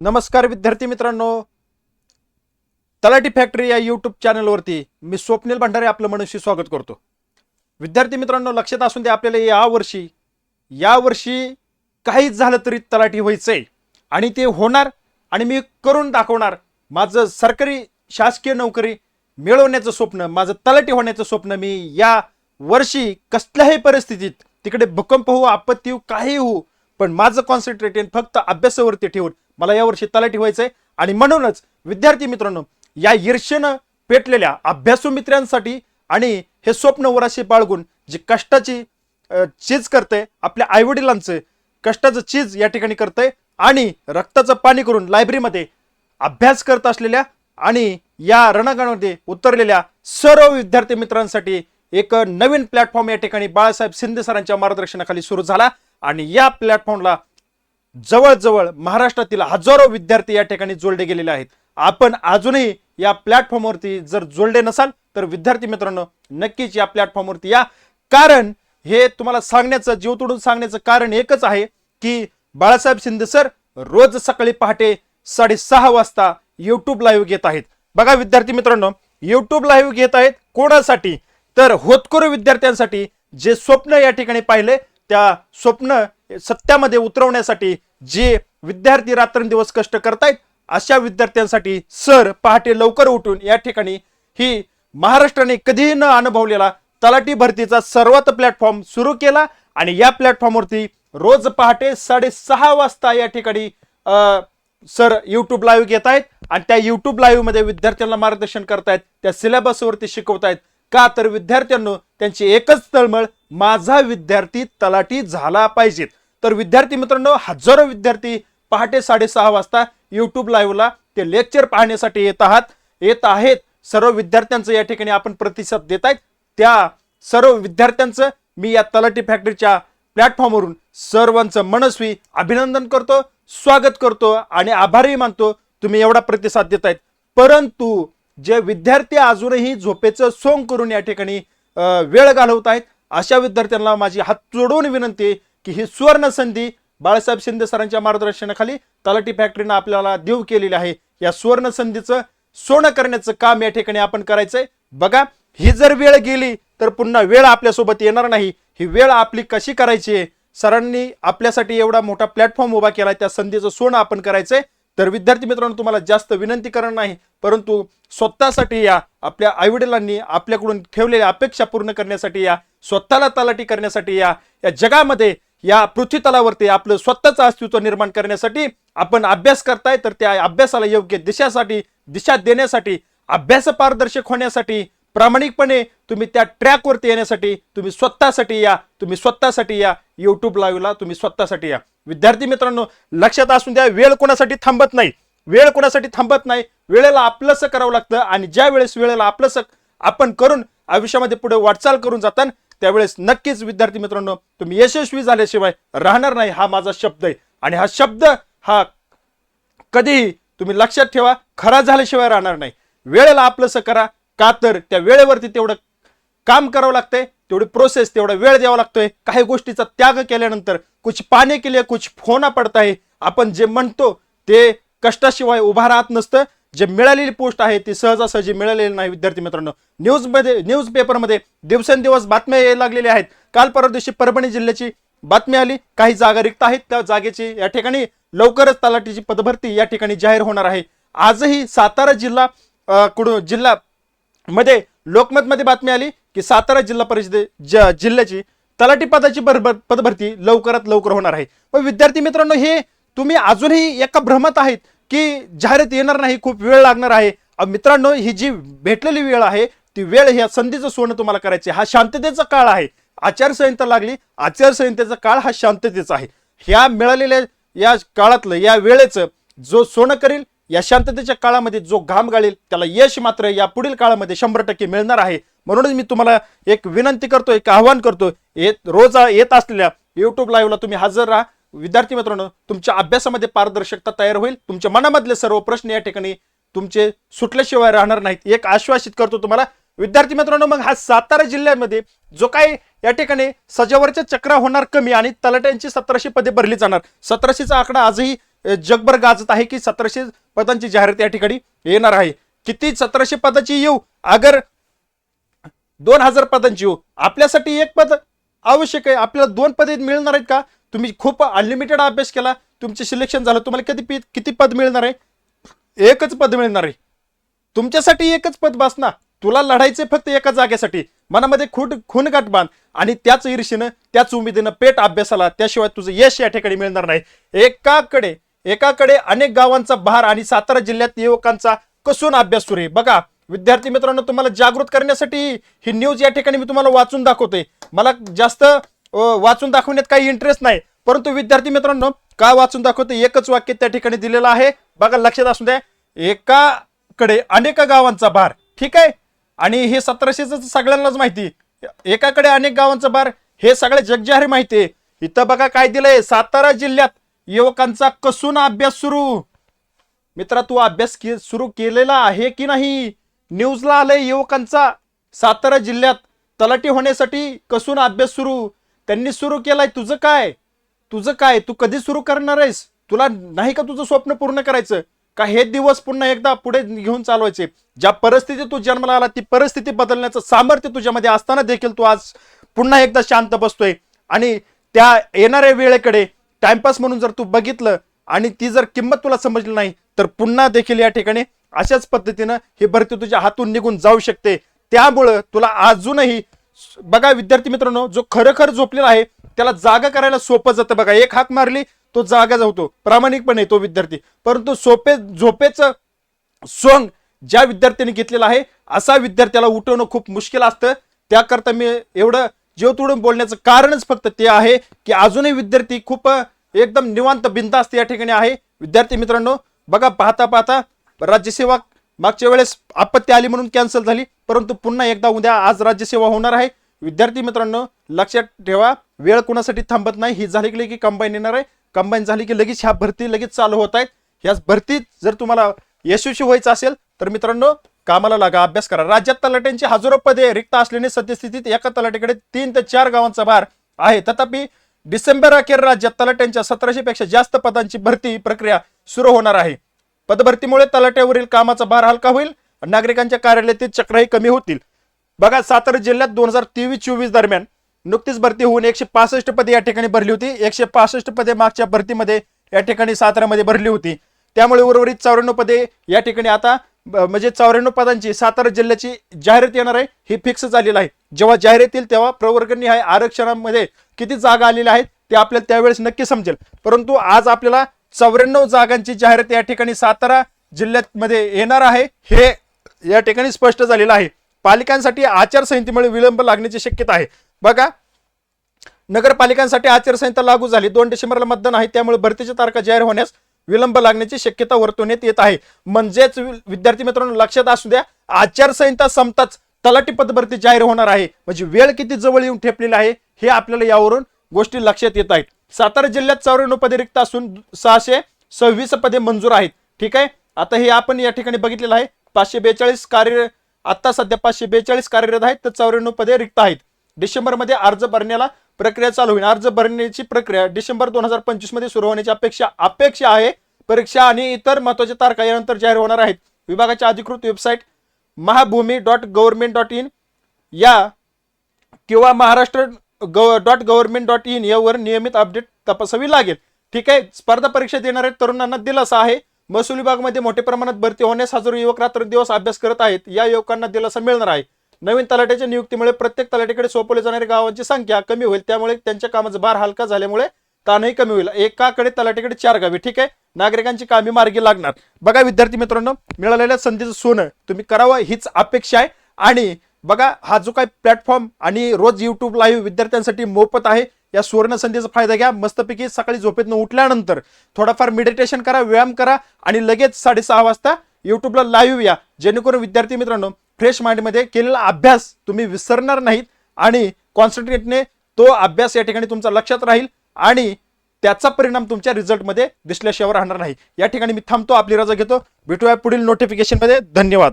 नमस्कार विद्यार्थी मित्रांनो. तलाठी फॅक्टरी या यूट्यूब चॅनलवरती मी स्वप्नील भंडारे आपलं मनुष्य स्वागत करतो. विद्यार्थी मित्रांनो लक्षात असून दे आपल्याला यावर्षी यावर्षी या वर्षी काहीच झालं तरी तलाठी व्हायचंय. आणि ते होणार आणि मी करून दाखवणार माझं सरकारी शासकीय नोकरी मिळवण्याचं स्वप्न माझं तलाठी होण्याचं स्वप्न मी या वर्षी कसल्याही परिस्थितीत तिकडे भूकंप हो आपत्ती हो काही हो पण माझं कॉन्सन्ट्रेटेन फक्त अभ्यासावरती ठेवून मला यावर्षी तलाठी व्हायचंय. आणि म्हणूनच विद्यार्थी मित्रांनो या ईर्षेनं पेटलेल्या अभ्यासू मित्रांसाठी आणि हे स्वप्न वराशी बाळगून जी कष्टाची चीज करते आपल्या आईवडिलांचं कष्टाचं चीज या ठिकाणी करते आणि रक्ताचं पाणी करून लायब्ररीमध्ये अभ्यास करत असलेल्या आणि या रणगामध्ये उतरलेल्या सर्व विद्यार्थी मित्रांसाठी एक नवीन प्लॅटफॉर्म या ठिकाणी बाळासाहेब शिंदे सरांच्या मार्गदर्शनाखाली सुरू झाला. आणि या प्लॅटफॉर्मला जवळजवळ महाराष्ट्रातील हजारो विद्यार्थी या ठिकाणी जोडले गेलेले आहेत. आपण अजूनही या प्लॅटफॉर्मवरती जर जोडले नसाल तर विद्यार्थी मित्रांनो नक्कीच या प्लॅटफॉर्मवरती या. कारण हे तुम्हाला सांगण्याचं जीव तोडून सांगण्याचं कारण एकच आहे की बाळासाहेब शिंदे सर रोज सकाळी पहाटे साडेसहा वाजता युट्यूब लाईव्ह घेत आहेत. बघा विद्यार्थी मित्रांनो युट्यूब लाईव्ह घेत आहेत कोणासाठी? तर होतकरू विद्यार्थ्यांसाठी जे स्वप्न या ठिकाणी पाहिले त्या स्वप्न सत्यामध्ये उतरवण्यासाठी जे विद्यार्थी रात्रंदिवस कष्ट करतायत अशा विद्यार्थ्यांसाठी सर पहाटे लवकर उठून या ठिकाणी ही महाराष्ट्राने कधीही न अनुभवलेला तलाठी भरतीचा सर्वात प्लॅटफॉर्म सुरू केला आणि या प्लॅटफॉर्मवरती रोज पहाटे साडेसहा वाजता या ठिकाणी सर यूट्यूब लाईव्ह घेत आहेत आणि त्या यूट्यूब लाईव्हमध्ये विद्यार्थ्यांना मार्गदर्शन करतायत त्या सिलेबसवरती शिकवतायत. का तर विद्यार्थ्यांनो त्यांची एकच तळमळ माझा विद्यार्थी तलाठी झाला पाहिजेत तर विद्यार्थी मित्रांनो हजारो विद्यार्थी पहाटे साडेसहा वाजता युट्यूब लाईव्हला ते लेक्चर पाहण्यासाठी येत आहात. येत आहेत. सर्व विद्यार्थ्यांचं या ठिकाणी आपण प्रतिसाद देत आहेत. त्या सर्व विद्यार्थ्यांचं मी या तलाठी फॅक्टरीच्या प्लॅटफॉर्मवरून सर्वांचं मनस्वी अभिनंदन करतो स्वागत करतो आणि आभारही मानतो. तुम्ही एवढा प्रतिसाद देत आहेत. परंतु जे विद्यार्थी अजूनही झोपेचं सोंग करून या ठिकाणी वेळ घालवत आहेत अशा विद्यार्थ्यांना माझी हात जोडून विनंती आहे की ही सुवर्ण संधी बाळासाहेब शिंदे सरांच्या मार्गदर्शनाखाली तलाठी फॅक्टरीनं आपल्याला देऊ केलेली आहे. या सुवर्ण संधीचं सोनं करण्याचं काम या ठिकाणी आपण करायचंय. बघा ही जर वेळ गेली तर पुन्हा वेळ आपल्यासोबत येणार नाही. ही वेळ आपली कशी करायची? आहे सरांनी आपल्यासाठी एवढा मोठा प्लॅटफॉर्म उभा केला त्या संधीचं सोनं आपण करायचंय. तर विद्यार्थी मित्रांनो तुम्हाला जास्त विनंती करणार नाही परंतु स्वतःसाठी या आपल्या आईवडिलांनी आपल्याकडून ठेवलेल्या अपेक्षा पूर्ण करण्यासाठी या स्वतःला तलाठी करण्यासाठी या या जगामध्ये या पृथ्वी तलावरती आपलं स्वतःचं अस्तित्व निर्माण करण्यासाठी आपण अभ्यास करताय तर त्या अभ्यासाला योग्य दिशासाठी दिशा देण्यासाठी अभ्यास पारदर्शक होण्यासाठी प्रामाणिकपणे तुम्ही त्या ट्रॅकवरती येण्यासाठी तुम्ही स्वतःसाठी या तुम्ही स्वतःसाठी या यूट्यूब लाईव्हला तुम्ही स्वतःसाठी या. विद्यार्थी मित्रांनो लक्षात असून द्या वेळ कोणासाठी थांबत नाही. वेळ कोणासाठी थांबत नाही वेळेला आपलंसं करावं लागतं आणि ज्या वेळेस वेळेला आपलंसं आपण करून आयुष्यामध्ये पुढे वाटचाल करून जाताना त्यावेळेस नक्कीच विद्यार्थी मित्रांनो तुम्ही यशस्वी झाल्याशिवाय राहणार नाही हा माझा शब्द आहे. आणि हा शब्द हा कधीही तुम्ही लक्षात ठेवा खरा झाल्याशिवाय राहणार नाही. वेळेला आपलंसं करा का तर त्या वेळेवरती तेवढं काम करावं लागतंय तेवढी प्रोसेस तेवढा वेळ द्यावा लागतोय. काही गोष्टीचा त्याग केल्यानंतर कुछ पाने के लिए कुछ फोना पडत आहे. आपण जे म्हणतो ते कष्टाशिवाय उभा राहत नसतं. जे मिळालेली पोस्ट आहे ती सहजासहजी मिळालेली नाही विद्यार्थी मित्रांनो. न्यूजमध्ये न्यूज पेपरमध्ये दिवसेंदिवस बातम्या यायला लागलेल्या आहेत. काल परवा दिवशी परभणी जिल्ह्याची बातमी आली. काही जागा रिक्त आहेत. त्या जागेची या ठिकाणी लवकरच तलाठीची पदभरती या ठिकाणी जाहीर होणार आहे. आजही सातारा जिल्हा कुडू जिल्हा मध्ये लोकमतमध्ये बातमी आली. की सातारा जिल्हा परिषदे ज- जिल्ह्याची तलाठी पदाची बरोबर पदभरती लवकरात लवकर होणार आहे. पण विद्यार्थी मित्रांनो हे तुम्ही अजूनही एका भ्रमत आहेत की जाहिरात येणार नाही खूप वेळ लागणार आहे. मित्रांनो ही जी भेटलेली वेळ आहे ती वेळ ह्या संधीचं सोनं तुम्हाला करायचे हा शांततेचा काळ आहे. आचारसंहिता लागली आचारसंहितेचा काळ हा शांततेचा आहे. ह्या मिळालेल्या या काळातलं या वेळेचं जो सोनं करील या शांततेच्या काळामध्ये जो घाम गाळेल त्याला यश मात्र या पुढील काळामध्ये शंभर टक्के मिळणार आहे. म्हणूनच मी तुम्हाला एक विनंती करतो एक आव्हान करतो येत रोज येत असलेल्या यूट्यूब लाईव्हला तुम्ही हजर राहा. विद्यार्थी मित्रांनो तुमच्या अभ्यासामध्ये पारदर्शकता तयार होईल. तुमच्या मनामधले सर्व प्रश्न या ठिकाणी तुमचे सुटल्याशिवाय राहणार नाहीत. एक आश्वासित करतो तुम्हाला. विद्यार्थी मित्रांनो मग हा सातारा जिल्ह्यामध्ये जो काही या ठिकाणी सजावरच्या चक्रा होणार कमी आणि तलाट्यांची सतराशे पदे भरली जाणार. सतराशेचा आकडा आजही जगभर गाजत आहे की सतराशे पदांची जाहिरात या ठिकाणी येणार आहे. किती सतराशे पदाची येऊ? अगर दोन हजार पदांची हो. आपल्यासाठी एक पद आवश्यक आहे. आपल्याला दोन पदे मिळणार आहेत का? तुम्ही खूप अनलिमिटेड अभ्यास केला. तुमचे सिलेक्शन झालं. तुम्हाला कधी पी- किती पद मिळणार आहे? एकच पद मिळणार आहे. तुमच्यासाठी एकच पद बस ना तुला लढायचे फक्त एका जागेसाठी. मनामध्ये खूट खूनगाठ बांध. आणि त्याच ईर्षेनं त्याच उमेदीनं पेट अभ्यासाला त्याशिवाय तुझं यश या ठिकाणी मिळणार नाही. एकाकडे एकाकडे अनेक गावांचा भार आणि सातारा जिल्ह्यात युवकांचा कसून अभ्यास सुरू आहे. बघा विद्यार्थी मित्रांनो तुम्हाला जागृत करण्यासाठी ही न्यूज या ठिकाणी मी तुम्हाला वाचून दाखवते. मला जास्त वाचून दाखवण्यात काही इंटरेस्ट नाही परंतु विद्यार्थी मित्रांनो का वाचून दाखवते? एकच वाक्य त्या ठिकाणी दिलेलं आहे. बघा लक्षात असू द्या. एकाकडे अनेक गावांचा भार ठीक आहे? आणि हे सतराशेच सगळ्यांनाच माहिती. एकाकडे अनेक गावांचा भार हे सगळे जगजाहीर माहिती आहे. इथं बघा काय दिलंय. सातारा जिल्ह्यात युवकांचा कसून अभ्यास सुरू. मित्रा तू अभ्यास के सुरू केलेला आहे की नाही? न्यूजला आलंय युवकांचा. सातारा जिल्ह्यात तलाठी होण्यासाठी कसून अभ्यास सुरू? त्यांनी सुरू केलाय तुझं काय? तुझं काय? तू कधी सुरू करणार आहेस? तुला नाही का तुझं स्वप्न पूर्ण करायचं? का हे दिवस पुन्हा एकदा पुढे घेऊन चालवायचे? ज्या परिस्थितीत तू जन्माला आला ती परिस्थिती बदलण्याचं सामर्थ्य तुझ्यामध्ये असताना देखील तू आज पुन्हा एकदा शांत बसतोय. आणि त्या येणाऱ्या वेळेकडे टाइमपास म्हणून जर तू बघितलं आणि ती जर किंमत तुला समजली नाही तर पुन्हा देखील या ठिकाणी अशाच पद्धतीनं ही भरती तुझ्या हातून निघून जाऊ शकते. त्यामुळं तुला अजूनही बघा विद्यार्थी मित्रांनो जो खरोखर झोपलेला आहे त्याला जागा करायला सोपं जातं बघा. एक हाक मारली तो जागा होतो प्रामाणिकपणे तो विद्यार्थी. परंतु सोपे झोपेचं सोंग ज्या विद्यार्थ्यांनी घेतलेलं आहे असा विद्यार्थ्याला उठवणं खूप मुश्किल असतं. त्याकरता मी एवढं जीव तोडून बोलण्याचं कारणच फक्त ते आहे की अजूनही विद्यार्थी खूप एकदम निवांत बिंदास्त या ठिकाणी आहे. विद्यार्थी मित्रांनो बघा पाहता पाहता राज्यसेवा मागच्या वेळेस आपत्ती आली म्हणून कॅन्सल झाली. परंतु पुन्हा एकदा उद्या आज राज्यसेवा होणार आहे. विद्यार्थी मित्रांनो लक्षात ठेवा वेळ कुणासाठी थांबत नाही. ही झाली की लगेच कंबाईन येणार आहे. कंबाईन झाली की लगेच ह्या भरती लगेच चालू होत आहेत. ह्या भरतीत जर तुम्हाला यशस्वी व्हायचं असेल तर मित्रांनो कामाला लागा अभ्यास करा. राज्यात तलाट्यांची हजारो पदे रिक्त असल्याने सद्यस्थितीत एका तलाट्याकडे तीन ते चार गावांचा भार आहे. तथापि डिसेंबर अखेर राज्यात तलाट्यांच्या सतराशे पेक्षा जास्त पदांची भरती प्रक्रिया सुरू होणार आहे. पदभरतीमुळे तलाट्यावरील कामाचा भार हलका होईल नागरिकांच्या कार्यालयातील चक्रही कमी होतील. बघा सातारा जिल्ह्यात दोन हजार तेवीस चोवीस दरम्यान नुकतीच भरती होऊन एकशे पासष्ट पदे या ठिकाणी भरली होती. एकशे पासष्ट पदे मागच्या भरतीमध्ये या ठिकाणी सातारामध्ये भरली होती. त्यामुळे उर्वरित चौऱ्याण्णव पदे या ठिकाणी आता ब- म्हणजे चौऱ्याण्णव पदांची सातारा जिल्ह्याची जाहिरात येणार आहे ही फिक्स झालेलं आहे. जेव्हा जाहिरात येईल तेव्हा प्रवर्गणी आहे आरक्षणामध्ये किती जागा आलेल्या आहेत ते आपल्याला त्यावेळेस नक्की समजेल. परंतु आज आपल्याला चौऱ्याण्णव जागांची जाहिरात या ठिकाणी सातारा जिल्ह्यामध्ये येणार आहे. हे या ठिकाणी स्पष्ट झालेलं आहे. पालिकांसाठी आचारसंहितेमुळे विलंब लागण्याची शक्यता आहे. बघा नगरपालिकांसाठी आचारसंहिता लागू झाली. दोन डिसेंबरला मतदान आहे. त्यामुळे भरतीच्या तारखा जाहीर होण्यास विलंब लागण्याची शक्यता वर्तवण्यात येत आहे. म्हणजेच वि- विद्यार्थी मित्रांनो लक्षात असू द्या आचारसंहिता संपताच तलाठी पदभरती जाहीर होणार आहे. म्हणजे वेळ किती जवळ येऊन ठेपलेली आहे हे आपल्याला यावरून गोष्टी लक्षात येत आहेत. सातारा जिल्ह्यात चौऱ्याण्णव पदे रिक्त असून सहाशे सव्वीस पदे मंजूर आहेत. ठीक आहे? आता हे आपण या ठिकाणी बघितलेलं आहे. पाचशे बेचाळीस कार्य आता सध्या पाचशे बेचाळीस कार्यरत आहेत तर चौऱ्याण्णव पदे रिक्त आहेत. डिसेंबरमध्ये अर्ज भरण्याला प्रक्रिया चालू होईल. अर्ज भरण्याची प्रक्रिया डिसेंबर दोन हजार पंचवीसमध्ये सुरू होण्याची अपेक्षा अपेक्षा आहे. परीक्षा आणि इतर महत्त्वाच्या तारखा यानंतर जाहीर होणार आहेत. विभागाच्या अधिकृत website Mahabhumi dot government dot in या किंवा Maharashtra dot government dot in यावर नियमित अपडेट तपासावी लागेल. ठीक आहे? स्पर्धा परीक्षा देणाऱ्या तरुणांना दिलासा आहे. महसूल विभागामध्ये मोठ्या प्रमाणात भरती होण्यास हजारो युवक रात्रंदिवस अभ्यास करत आहेत. या युवकांना दिलासा मिळणार आहे. नवीन तलाट्याच्या नियुक्तीमुळे प्रत्येक तलाट्याकडे सोपवले जाणाऱ्या गावांची संख्या कमी होईल. त्यामुळे त्यांच्या कामाचा भार हलका झाल्यामुळे ताणही कमी होईल. एकाकडे तलाट्याकडे चार गावे ठीक आहे? नागरिकांची कामे मार्गी लागणार. बघा विद्यार्थी मित्रांनो मिळालेल्या संधीचं सोनं तुम्ही करावं हीच अपेक्षा आहे. आणि बघा हा जो काही प्लॅटफॉर्म आणि रोज युट्यूब लाईव्ह विद्यार्थ्यांसाठी मोफत आहे या सुवर्ण संधीचा फायदा घ्या. मस्तपैकी सकाळी झोपेतनं उठल्यानंतर थोडाफार मेडिटेशन करा व्यायाम करा आणि लगेच साडेसहा वाजता युट्यूबला लाईव्ह या. जेणेकरून विद्यार्थी मित्रांनो फ्रेश माइंडमध्ये केलेला अभ्यास तुम्ही विसरणार नाहीत आणि कॉन्सन्ट्रेटने तो अभ्यास या ठिकाणी तुमचा लक्षात राहील आणि त्याचा परिणाम तुमच्या रिझल्टमध्ये दिसल्याशिवाय राहणार नाही. या ठिकाणी मी थांबतो आपली रजा घेतो. भेटूया पुढील नोटिफिकेशनमध्ये धन्यवाद.